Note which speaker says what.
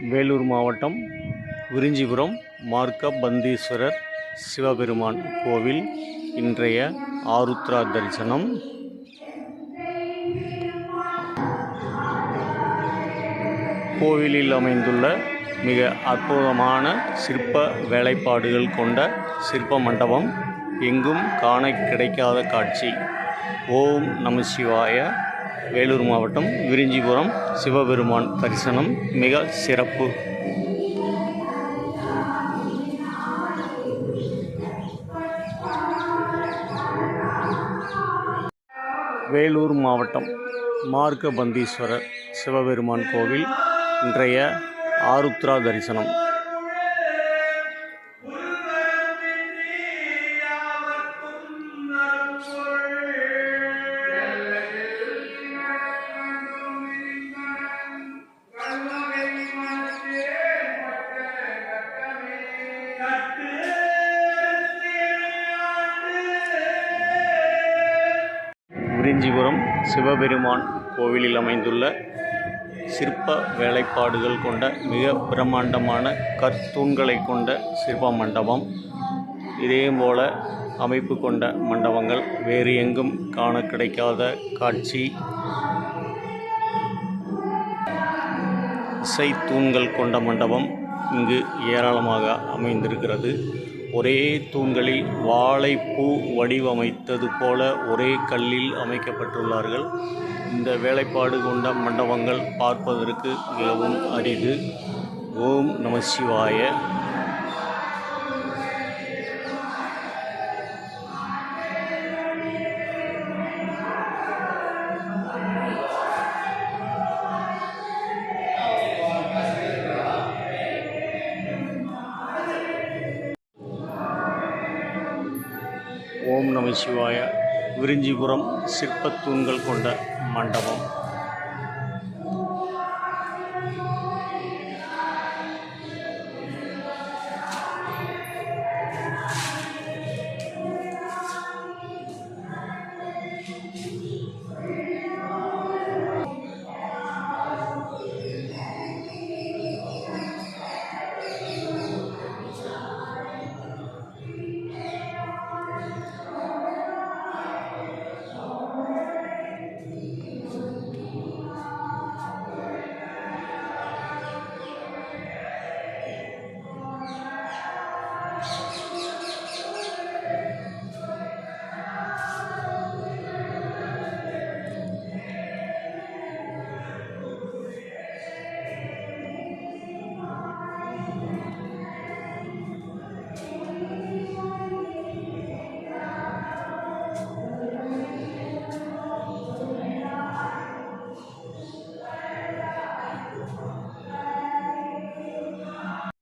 Speaker 1: வேலூர் மாவட்டம் விரிஞ்சிபுரம் மார்க்க பந்தீஸ்வரர் சிவபெருமான் கோவில் இன்றைய ஆருத்ரா தரிசனம். கோவிலில் அமைந்துள்ள மிக அற்புதமான சிற்ப வேலைப்பாடுகள் கொண்ட சிற்ப மண்டபம் எங்கும் காண கிடைக்காத காட்சி. ஓம் நம சிவாய வேலூர் மாவட்டம் விரிஞ்சிபுரம் சிவபெருமான் தரிசனம் மிக சிறப்பு. வேலூர் மாவட்டம் மார்க்கபந்தீஸ்வரர் சிவபெருமான் கோவில் இன்றைய ஆருத்ரா தரிசனம். விரிஞ்சிபுரம் சிவபெருமான் கோவிலில் அமைந்துள்ள சிற்ப வேலைப்பாடுகள் கொண்ட மிக பிரம்மாண்டமான கற்தூண்களை கொண்ட சிற்ப மண்டபம். இதே போல அமைப்பு கொண்ட மண்டபங்கள் வேறு எங்கும் காண கிடைக்காத காட்சி. இசை தூண்கள் கொண்ட மண்டபம் இங்கு ஏராளமாக அமைந்திருக்கிறது. ஒரே தூண்களில் வாழைப்பூ வடிவமைத்தது போல ஒரே கல்லில் அமைக்கப்பட்டுள்ளார்கள். இந்த வேலைப்பாடு கொண்ட மண்டபங்கள் பார்ப்பதற்கு மிகவும் அரிது. ஓம் நம சிவாய. ஓம் நம சிவாய. விரிஞ்சிபுரம் சிற்பத்தூண்கள் கொண்ட மண்டபம்.